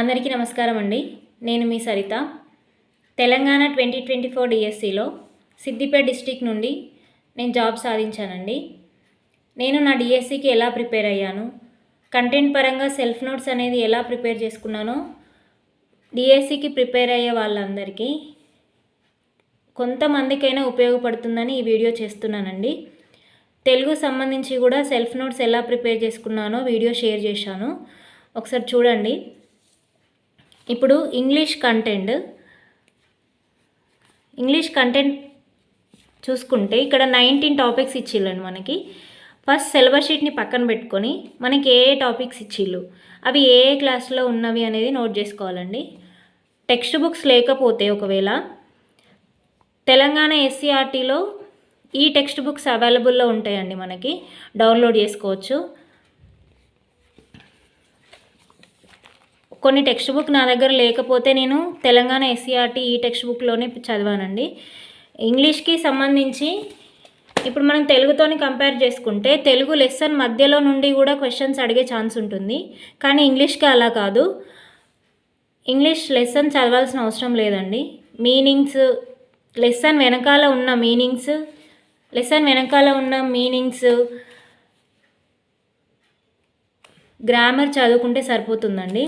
అందరికీ నమస్కారం అండి. నేను మీ Saritha. Telangana twenty twenty four డిఎస్సిలో సిద్దిపేట డిస్టిక్ నుండి నేను జాబ్ సాధించానండి. నేను నా డిఎస్సికి ఎలా ప్రిపేర్ అయ్యాను కంటెంట్ పరంగా సెల్ఫ్ నోట్స్ అనేది ఎలా ప్రిపేర్ చేసుకున్నానో డిఎస్సికి ప్రిపేర్ అయ్యే వాళ్ళందరికీ కొంతమందికైనా ఉపయోగపడుతుందని ఈ వీడియో చేస్తున్నానండి. తెలుగు సంబంధించి కూడా సెల్ఫ్ నోట్స్ ఎలా ప్రిపేర్ చేసుకున్నానో వీడియో షేర్ చేశాను. ఒకసారి చూడండి. ఇప్పుడు ఇంగ్లీష్ కంటెంట్. ఇంగ్లీష్ కంటెంట్ చూసుకుంటే ఇక్కడ నైన్టీన్ టాపిక్స్ ఇచ్చిళ్ళండి మనకి. ఫస్ట్ సిలబస్ షీట్ని పక్కన పెట్టుకొని మనకి ఏ ఏ టాపిక్స్ ఇచ్చిళ్ళు అవి ఏ ఏ క్లాస్లో ఉన్నవి అనేది నోట్ చేసుకోవాలండి. టెక్స్ట్ బుక్స్ లేకపోతే ఒకవేళ తెలంగాణ ఎస్సీఆర్టీలో ఈ టెక్స్ట్ బుక్స్ అవైలబుల్లో ఉంటాయండి మనకి. డౌన్లోడ్ చేసుకోవచ్చు. కొన్ని టెక్స్ట్ బుక్ నా దగ్గర లేకపోతే నేను తెలంగాణ ఎస్సీఆర్టీ ఈ టెక్స్ట్ బుక్లోనే చదివానండి. ఇంగ్లీష్కి సంబంధించి ఇప్పుడు మనం తెలుగుతోని కంపేర్ చేసుకుంటే తెలుగు లెసన్ మధ్యలో నుండి కూడా క్వశ్చన్స్ అడిగే ఛాన్స్ ఉంటుంది. కానీ ఇంగ్లీష్కి అలా కాదు. ఇంగ్లీష్ లెసన్ చదవాల్సిన అవసరం లేదండి. మీనింగ్స్ లెసన్ వెనకాల ఉన్న మీనింగ్స్ లెసన్ వెనకాల ఉన్న మీనింగ్స్ గ్రామర్ చదువుకుంటే సరిపోతుందండి.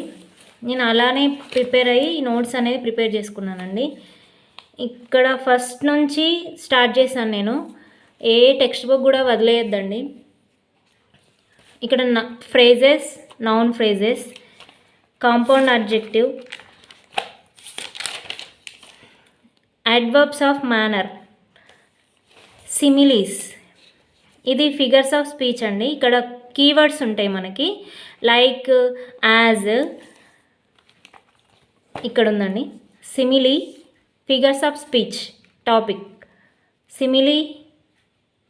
నేను అలానే ప్రిపేర్ అయ్యి ఈ నోట్స్ అనేది ప్రిపేర్ చేసుకున్నానండి. ఇక్కడ ఫస్ట్ నుంచి స్టార్ట్ చేశాను నేను. ఏ టెక్స్ట్ బుక్ కూడా వదిలేయద్దండి. ఇక్కడ phrases noun phrases compound adjective adverbs of manner similes. ఇది ఫిగర్స్ ఆఫ్ స్పీచ్ అండి. ఇక్కడ కీవర్డ్స్ ఉంటాయి మనకి. లైక్ యాజ్ ఇక్కడ ఉందండి simile figures of speech topic simile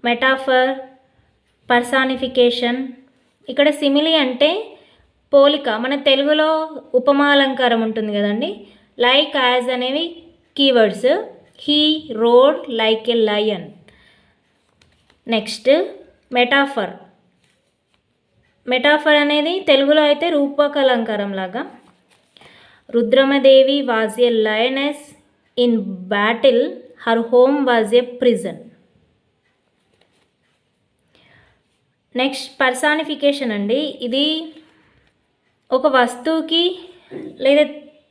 metaphor personification ఇక్కడ సిమిలీ అంటే పోలిక మన తెలుగులో ఉపమాలంకారం ఉంటుంది కదండి. లైక్ యాజ్ అనేవి keywords he rode like a lion next metaphor metaphor అనేది తెలుగులో అయితే రూపకలంకారం లాగా Rudramadevi was a lioness in battle her home was a prison next personification అండి. ఇది ఒక వస్తువుకి లేదా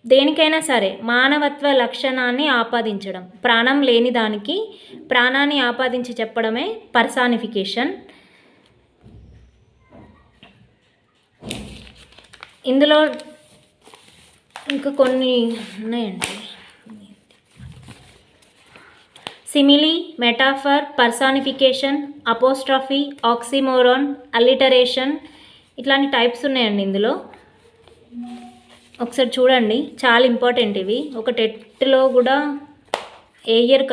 దేనికైనా సరే మానవత్వ లక్షణాన్ని ఆపాదించడం ప్రాణం లేని దానికి ప్రాణాన్ని ఆపాదించి చెప్పడమే పర్సానిఫికేషన్ ఇందులో ఇంకా కొన్ని ఉన్నాయండి. Simile metaphor personification apostrophe oxymoron alliteration ఇట్లాంటి టైప్స్ ఉన్నాయండి ఇందులో. ఒకసారి చూడండి చాలా ఇంపార్టెంట్ ఇవి. ఒక టెట్లో కూడా ఏ ఇయర్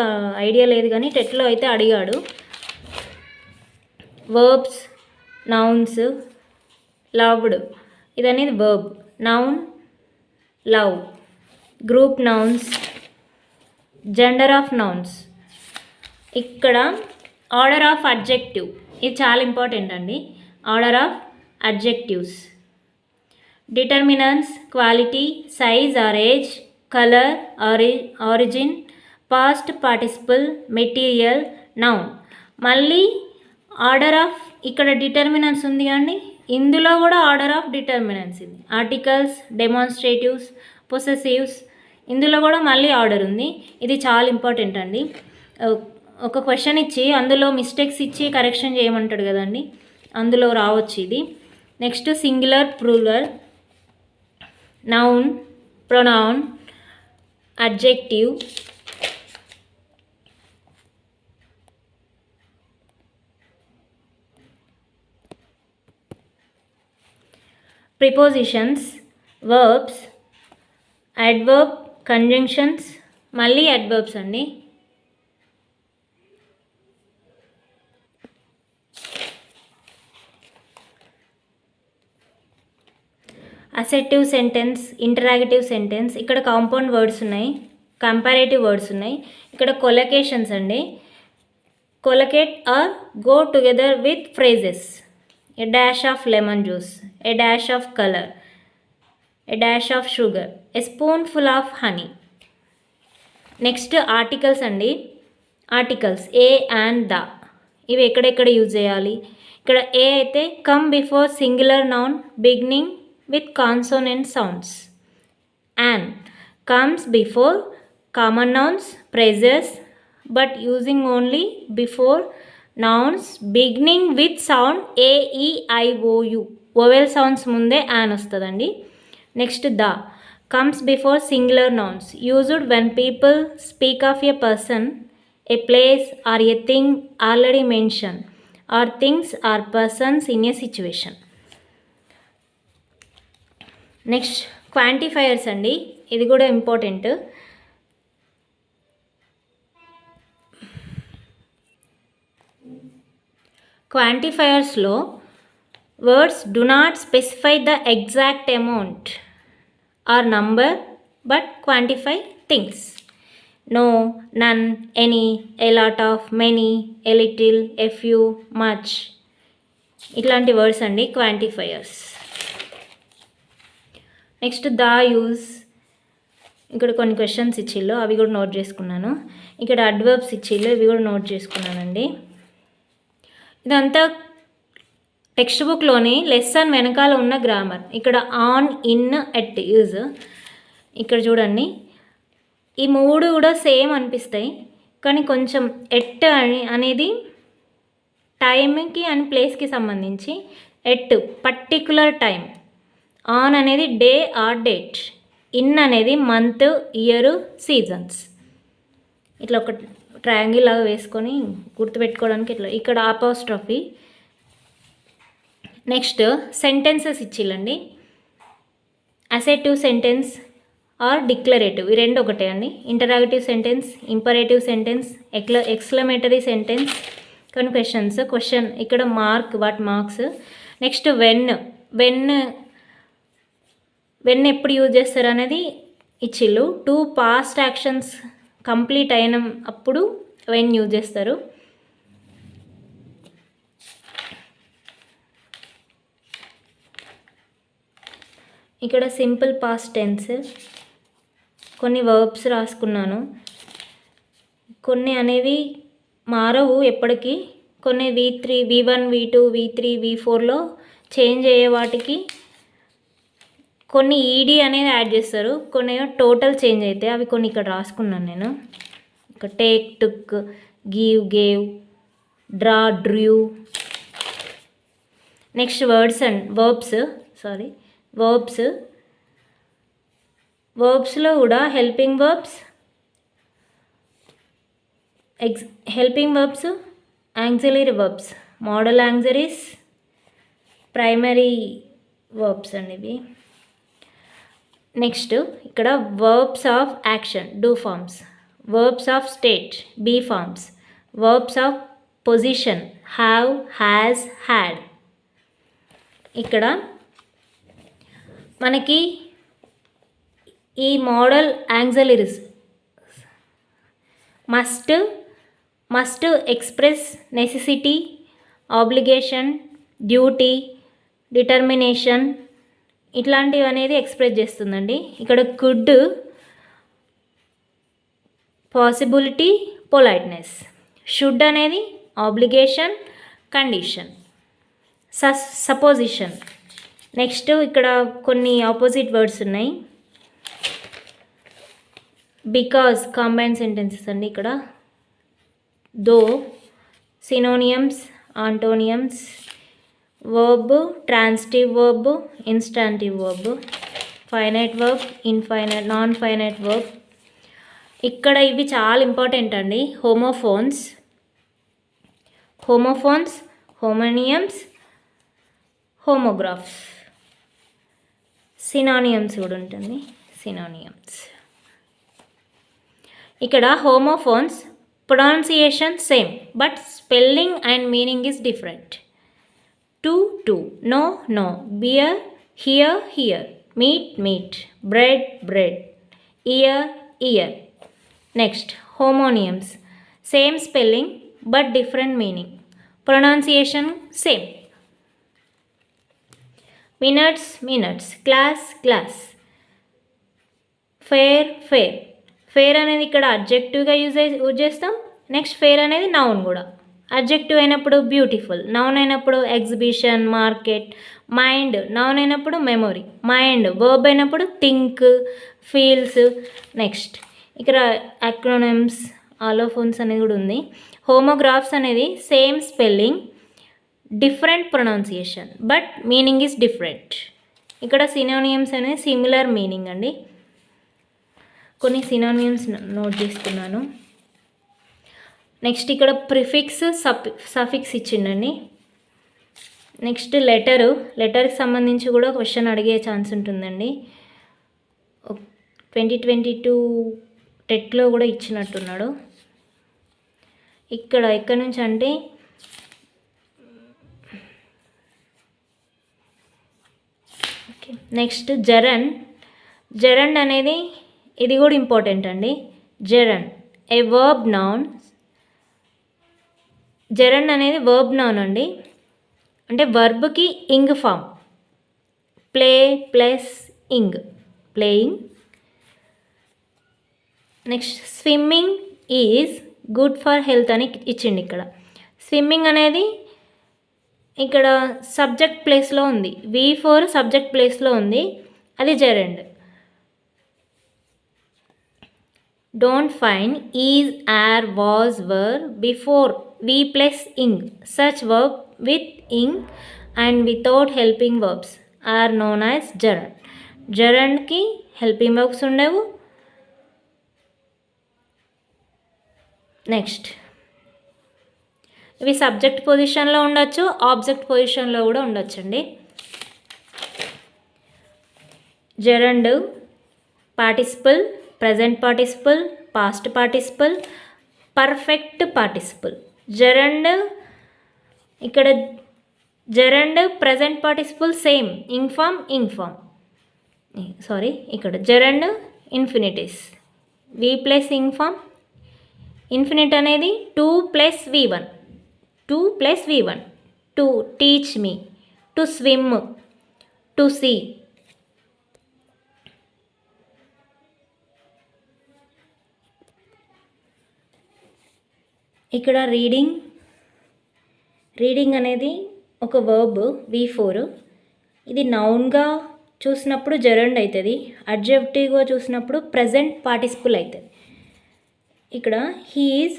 ఐడియా లేదు కానీ టెట్లో అయితే అడిగాడు. వర్బ్స్ నౌన్స్ లవ్డ్ ఇది అనేది verb noun love group nouns gender of nouns ఇక్కడ ఆర్డర్ ఆఫ్ అడ్జెక్టివ్ ఇది చాలా ఇంపార్టెంట్ అండి. Order of adjectives determiners quality size or age colour ori origin past participle material noun మళ్ళీ ఆర్డర్ ఆఫ్ ఇక్కడ determiners ఉంది అండి ఇందులో కూడా ఆర్డర్ ఆఫ్ డిటర్మినెన్స్ ఇది ఆర్టికల్స్ డెమాన్స్ట్రేటివ్స్ పొసెసివ్స్ ఇందులో కూడా మళ్ళీ ఆర్డర్ ఉంది. ఇది చాలా ఇంపార్టెంట్ అండి. ఒక క్వశ్చన్ ఇచ్చి అందులో మిస్టేక్స్ ఇచ్చి కరెక్షన్ చేయమంటాడు కదండి. అందులో రావచ్చు ఇది. Next singular plural noun pronoun adjective prepositions verbs adverb conjunctions మళ్ళీ అడ్వర్బ్స్ అండి. అసెటివ్ సెంటెన్స్ ఇంటరాగేటివ్ సెంటెన్స్ ఇక్కడ కాంపౌండ్ వర్డ్స్ ఉన్నాయి. కంపారేటివ్ వర్డ్స్ ఉన్నాయి. ఇక్కడ కొలకేషన్స్ అండి. Collocate or go together with phrases a dash of lemon juice, a dash of color, a dash of sugar, a spoonful of honey. Next articles అండి articles A and the ఇవి ఎక్కడెక్కడ use చేయాలి ఇక్కడ ఏ అయితే come before singular noun beginning with consonant sounds and comes before common nouns prizes but using only before nouns beginning with sound A E I O U vowel sounds ముందే an వస్తుందండి. Next the. Comes before singular nouns used when people speak of a person a place or a thing already mention or things or persons in a situation next quantifiers అండి. ఇది కూడా important క్వాంటిఫైయర్స్లో words do not specify the exact amount or number but quantify things. No none any a lot of many a little little a few much. ఇట్లాంటి words అండి quantifiers. Next the use ఇక్కడ కొన్ని questions ఇచ్చిళ్ళు అవి కూడా note చేసుకున్నాను. ఇక్కడ adverbs ఇచ్చిళ్ళు ఇవి కూడా నోట్ చేసుకున్నానండి. ఇదంతా టెక్స్ట్ బుక్లోని లెసన్ వెనకాల ఉన్న గ్రామర్. ఇక్కడ ఆన్ ఇన్ ఎట్ యూజ్. ఇక్కడ చూడండి. ఈ మూడు కూడా సేమ్ అనిపిస్తాయి. కానీ కొంచెం ఎట్ అని అనేది టైంకి అండ్ ప్లేస్కి సంబంధించి ఎట్ పర్టికులర్ టైం ఆన్ అనేది డే ఆర్ డేట్. ఇన్ అనేది మంత్ ఇయర్ సీజన్స్. ఇట్లా ఒకటి ట్రయాంగిల్ లాగా వేసుకొని గుర్తుపెట్టుకోవడానికి ఇట్లా ఇక్కడ ఆపోస్ట్రఫీ నెక్స్ట్ సెంటెన్సెస్ ఇచ్చిల్లండి. అసెటివ్ సెంటెన్స్ ఆర్ డిక్లరేటివ్ ఈ రెండు ఒకటే అండి. Interrogative sentence imperative sentence ఎక్ల exclamatory sentence కొన్ని క్వశ్చన్స్ క్వశ్చన్ ఇక్కడ mark what marks next when when when ఎప్పుడు యూజ్ చేస్తారు అనేది ఇచ్చిళ్ళు టూ పాస్ట్ యాక్షన్స్ కంప్లీట్ అయిన అప్పుడు వైన్ యూజ్ చేస్తారు. ఇక్కడ సింపుల్ పాస్ట్ టెన్స్. కొన్ని వర్బ్స్ రాసుకున్నాను. కొన్ని అనేవి మారవు ఎప్పటికీ. కొన్ని V three V one V two V three V ఫోర్లో చేంజ్ అయ్యే వాటికి కొన్ని ఈడీ అనేది యాడ్ చేస్తారు. కొన్ని టోటల్ చేంజ్ అవుతాయి అవి కొన్ని ఇక్కడ రాసుకున్నాను నేను. ఇక్కడ take took give gave draw drew next words and verbs sorry verbs వర్బ్స్లో కూడా helping verbs ex helping verbs auxiliary verbs modal auxiliaries primary verbs అండి ఇవి. నెక్స్ట్ ఇక్కడ verbs of action do forms verbs of state be forms verbs of position have has had ఇక్కడ మనకి ఈ modal auxiliaries must must express necessity obligation duty determination ఇట్లాంటివి అనేది express చేస్తుందండి. ఇక్కడ కుడ్ పాసిబిలిటీ పొలైట్నెస్ షుడ్ అనేది obligation condition సస్ supposition next ఇక్కడ కొన్ని ఆపోజిట్ వర్డ్స్ ఉన్నాయి. బికాస్ కాంబైన్ సెంటెన్సెస్ అండి ఇక్కడ. Though synonyms antonyms verb transitive verb intransitive verb finite verb infinite non finite verb ఇక్కడ ఇవి చాలా ఇంపార్టెంట్ అండి. Homophones homophones homonyms homographs synonyms కూడా ఉంటుంది. సినానియమ్స్ ఇక్కడ homophones pronunciation same but spelling and meaning is different two too no know bear hear here meet meat bread bred year ear next homonyms same spelling but different meaning pronunciation same minutes minutes class class fair fare fair అనేది ఇక్కడ అబ్జెక్టివ్గా use use చేస్తాం. Next fair అనేది noun కూడా. Objective అయినప్పుడు beautiful noun అయినప్పుడు exhibition market mind noun అయినప్పుడు memory mind verb అయినప్పుడు థింక్ ఫీల్స్ నెక్స్ట్ ఇక్కడ అక్రోనమ్స్ ఆలోఫోన్స్ అనేది కూడా ఉంది. హోమోగ్రాఫ్స్ అనేది same spelling different pronunciation but meaning is different ఇక్కడ సినోనియమ్స్ అనేది సిమిలర్ మీనింగ్ అండి. కొన్ని సినోనియమ్స్ నోట్ చేసుకున్నాను నెక్స్ట్ ఇక్కడ ప్రిఫిక్స్ సఫి సఫిక్స్ ఇచ్చిండండి. నెక్స్ట్ లెటరు లెటర్కి సంబంధించి కూడా క్వశ్చన్ అడిగే ఛాన్స్ ఉంటుందండి. ట్వంటీ ట్వంటీ టూ టెట్లో కూడా ఇచ్చినట్టున్నాడు. ఇక్కడ ఎక్కడి నుంచి అంటే నెక్స్ట్ జరన్. జరన్ అనేది ఇది కూడా ఇంపార్టెంట్ అండి. Gerund a verb noun gerund అనేది వర్బ్ నౌన్ అండి. అంటే వర్బ్కి ing form play plus ing playing next swimming is good for health అని ఇచ్చిండి ఇక్కడ. స్విమ్మింగ్ అనేది ఇక్కడ సబ్జెక్ట్ ప్లేస్లో ఉంది. వి ఫోర్ సబ్జెక్ట్ ప్లేస్లో ఉంది. అది gerund don't fine is are was were before V plus ing such verb with ing and without helping verbs are known as gerund జరన్కి helping verbs ఉండవు. నెక్స్ట్ ఇవి subject పొజిషన్లో ఉండొచ్చు object పొజిషన్లో కూడా ఉండొచ్చండి. Gerund participle present participle past participle perfect participle gerund ఇక్కడ gerund present participle same in form in form sorry ఇక్కడ gerund infinitives V plus in form infinite అనేది to plus V one to plus V one to teach me to swim to see ఇక్కడ reading reading అనేది ఒక verb V four ఇది నౌన్గా చూసినప్పుడు జరండ్ అవుతుంది అడ్జెక్టివ్గా చూసినప్పుడు ప్రజెంట్ పార్టిసిపుల్ అవుతుంది ఇక్కడ he is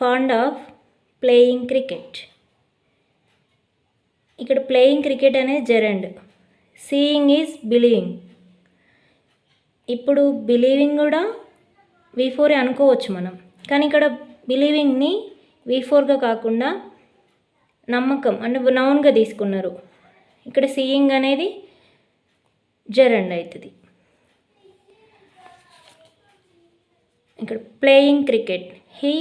fond of playing cricket ఇక్కడ ప్లేయింగ్ క్రికెట్ అనేది జరండ్ సీయింగ్ ఈజ్ బిలీవింగ్ ఇప్పుడు బిలీవింగ్ కూడా వి ఫోర్ అనుకోవచ్చు మనం. కానీ ఇక్కడ బిలీవింగ్ని వి ఫోర్గా కాకుండా నమ్మకం అంటే నౌన్గా తీసుకున్నారు. ఇక్కడ సీయింగ్ అనేది జరండ్ అవుతుంది. ఇక్కడ playing cricket he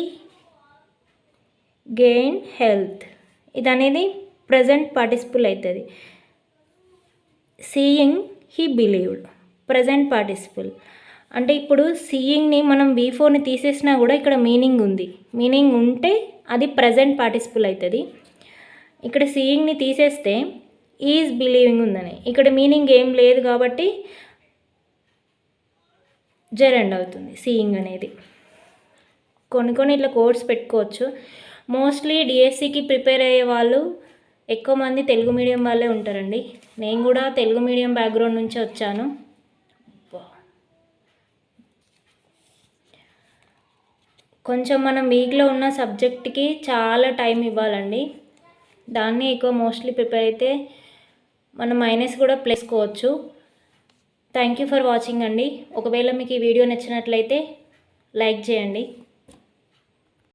gain health ఇది అనేది ప్రజెంట్ పార్టిసిపుల్ అవుతుంది. Seeing he believed present participle అంటే ఇప్పుడు సీయింగ్ని మనం వి ఫోర్ని తీసేసినా కూడా ఇక్కడ మీనింగ్ ఉంది. మీనింగ్ ఉంటే అది ప్రజెంట్ పార్టిసిపుల్ అవుతుంది ఇక్కడ సీయింగ్ని తీసేస్తే ఈజ్ బిలీవింగ్ ఉందని. ఇక్కడ మీనింగ్ ఏం లేదు కాబట్టి జరెండ్ అవుతుంది సీయింగ్ అనేది. కొన్ని కొన్ని ఇట్లా కోర్స్ పెట్టుకోవచ్చు. మోస్ట్లీ డిఎస్సికి ప్రిపేర్ అయ్యే వాళ్ళు ఎక్కువ మంది తెలుగు మీడియం వాళ్ళే ఉంటారండి. నేను కూడా తెలుగు మీడియం బ్యాక్గ్రౌండ్ నుంచి వచ్చాను. కొంచెం మనం వీక్లో ఉన్న సబ్జెక్ట్కి చాలా టైం ఇవ్వాలండి. దాన్ని ఎక్కువ మోస్ట్లీ ప్రిపేర్ అయితే మనం మైనస్ కూడా ప్లేసుకోవచ్చు. థ్యాంక్ యూ ఫర్ వాచింగ్ అండి. ఒకవేళ మీకు ఈ వీడియో నచ్చినట్లయితే లైక్ చేయండి.